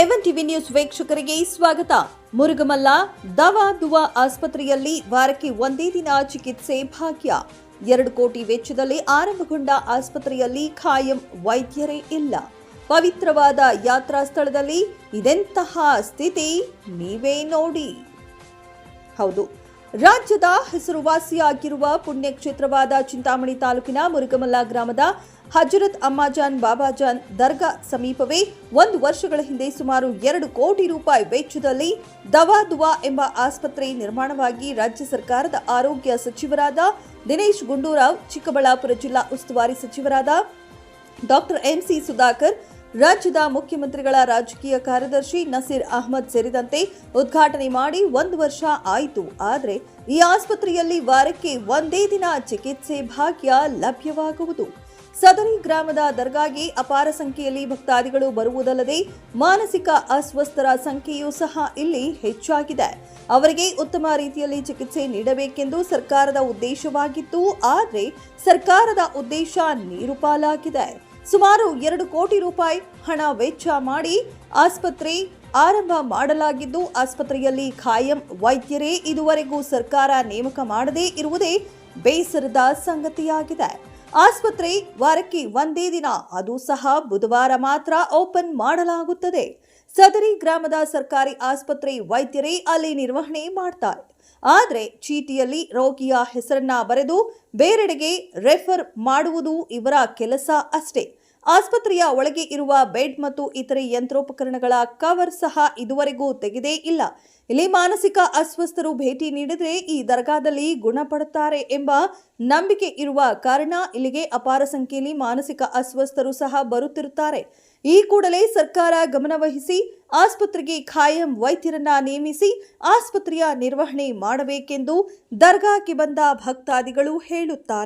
ಎವನ್ TV news ವೀಕ್ಷಕರಿಗೆ ಸ್ವಾಗತ. ಮುರುಗಮಲ್ಲ, ದವಾ ದುವಾ ಆಸ್ಪತ್ರೆಯಲ್ಲಿ ವಾರಕ್ಕೆ ಒಂದೇ ದಿನ ಚಿಕಿತ್ಸೆ ಭಾಗ್ಯ. ಎರಡು ಕೋಟಿ ವೆಚ್ಚದಲ್ಲಿ ಆರಂಭಗೊಂಡ ಆಸ್ಪತ್ರೆಯಲ್ಲಿ ಖಾಯಂ ವೈದ್ಯರೇ ಇಲ್ಲ. ಪವಿತ್ರವಾದ ಯಾತ್ರಾ ಸ್ಥಳದಲ್ಲಿ ಇದೆಂತಹ ಸ್ಥಿತಿ, ನೀವೇ ನೋಡಿ. ಹೌದು ರಾಜ್ಯದ ಹೆಸರುವಾಸಿಯಾಗಿರುವ ಪುಣ್ಯಕ್ಷೇತ್ರವಾದ ಚಿಂತಾಮಣಿ ತಾಲೂಕಿನ ಮುರುಗಮಲ್ಲ ಗ್ರಾಮದ ಹಜರತ್ ಅಮ್ಮಾಜಾನ್ ಬಾಬಾಜಾನ್ ದರ್ಗಾ ಸಮೀಪವೇ ಒಂದು ವರ್ಷಗಳ ಹಿಂದೆ ಸುಮಾರು ಎರಡು ಕೋಟಿ ರೂಪಾಯಿ ವೆಚ್ಚದಲ್ಲಿ ದವಾ ದುವಾ ಎಂಬ ಆಸ್ಪತ್ರೆ ನಿರ್ಮಾಣವಾಗಿ ರಾಜ್ಯ ಸರ್ಕಾರದ ಆರೋಗ್ಯ ಸಚಿವರಾದ ದಿನೇಶ್ ಗುಂಡೂರಾವ್ ಚಿಕ್ಕಬಳ್ಳಾಪುರ ಜಿಲ್ಲಾ ಉಸ್ತುವಾರಿ ಸಚಿವರಾದ ಡಾಕ್ಟರ್ ಎಂಸಿ ಸುಧಾಕರ್ ರಾಜ್ಯದ ಮುಖ್ಯಮಂತ್ರಿಗಳ ರಾಜಕೀಯ ಕಾರ್ಯದರ್ಶಿ ನಸೀರ್ ಅಹಮದ್ ಸೇರಿದಂತೆ ಉದ್ಘಾಟನೆ ಮಾಡಿ ಒಂದು ವರ್ಷ ಆಯಿತು. ಆದರೆ ಈ ಆಸ್ಪತ್ರೆಯಲ್ಲಿ ವಾರಕ್ಕೆ ಒಂದೇ ದಿನ ಚಿಕಿತ್ಸೆ ಭಾಗ್ಯ ಲಭ್ಯವಾಗುವುದು. ಸದರಿ ಗ್ರಾಮದ ದರ್ಗಾಗೆ ಅಪಾರ ಸಂಖ್ಯೆಯಲ್ಲಿ ಭಕ್ತಾದಿಗಳು ಬರುವುದಲ್ಲದೆ ಮಾನಸಿಕ ಅಸ್ವಸ್ಥರ ಸಂಖ್ಯೆಯೂ ಸಹ ಇಲ್ಲಿ ಹೆಚ್ಚಾಗಿದೆ. ಅವರಿಗೆ ಉತ್ತಮ ರೀತಿಯಲ್ಲಿ ಚಿಕಿತ್ಸೆ ನೀಡಬೇಕೆಂದು ಸರ್ಕಾರದ ಉದ್ದೇಶವಾಗಿತ್ತು. ಆದರೆ ಸರ್ಕಾರದ ಉದ್ದೇಶ ನೀರುಪಾಲಾಗಿದೆ. ಸುಮಾರು ಎರಡು ಕೋಟಿ ರೂಪಾಯಿ ಹಣ ವೆಚ್ಚ ಮಾಡಿ ಆಸ್ಪತ್ರೆ ಆರಂಭ ಮಾಡಲಾಗಿದ್ದು, ಆಸ್ಪತ್ರೆಯಲ್ಲಿ ಖಾಯಂ ವೈದ್ಯರೇ ಇದುವರೆಗೂ ಸರ್ಕಾರ ನೇಮಕ ಮಾಡದೇ ಇರುವುದೇ ಬೇಸರದ ಸಂಗತಿಯಾಗಿದೆ. ಆಸ್ಪತ್ರೆ ವಾರಕ್ಕೆ ಒಂದೇ ದಿನ, ಅದು ಸಹ ಬುಧವಾರ ಮಾತ್ರ ಓಪನ್ ಮಾಡಲಾಗುತ್ತದೆ. ಸದರಿ ಗ್ರಾಮದ ಸರ್ಕಾರಿ ಆಸ್ಪತ್ರೆ ವೈದ್ಯರೇ ಅಲ್ಲಿ ನಿರ್ವಹಣೆ ಮಾಡ್ತಾರೆ. ಆದರೆ ಚೀಟಿಯಲ್ಲಿ ರೋಗಿಯ ಹೆಸರನ್ನ ಬರೆದು ಬೇರೆಡೆಗೆ ರೆಫರ್ ಮಾಡುವುದು ಇವರ ಕೆಲಸ ಅಷ್ಟೇ. ಆಸ್ಪತ್ರೆಯ ಒಳಗೆ ಇರುವ ಬೆಡ್ ಮತ್ತು ಇತರೆ ಯಂತ್ರೋಪಕರಣಗಳ ಕವರ್ ಸಹ ಇದುವರೆಗೂ ತೆಗೆದೇ ಇಲ್ಲ. ಇಲ್ಲಿ ಮಾನಸಿಕ ಅಸ್ವಸ್ಥರು ಭೇಟಿ ನೀಡಿದರೆ ಈ ದರ್ಗಾದಲ್ಲಿ ಗುಣಪಡುತ್ತಾರೆ ಎಂಬ ನಂಬಿಕೆ ಇರುವ ಕಾರಣ ಇಲ್ಲಿಗೆ ಅಪಾರ ಸಂಖ್ಯೆಯಲ್ಲಿ ಮಾನಸಿಕ ಅಸ್ವಸ್ಥರು ಸಹ ಬರುತ್ತಿರುತ್ತಾರೆ. ಈ ಕೂಡಲೇ ಸರ್ಕಾರ ಗಮನವಹಿಸಿ ಆಸ್ಪತ್ರೆಗೆ ಖಾಯಂ ವೈದ್ಯರನ್ನ ನೇಮಿಸಿ ಆಸ್ಪತ್ರೆಯ ನಿರ್ವಹಣೆ ಮಾಡಬೇಕೆಂದು ದರ್ಗಾಕ್ಕೆ ಬಂದ ಭಕ್ತಾದಿಗಳು ಹೇಳುತ್ತಾರೆ.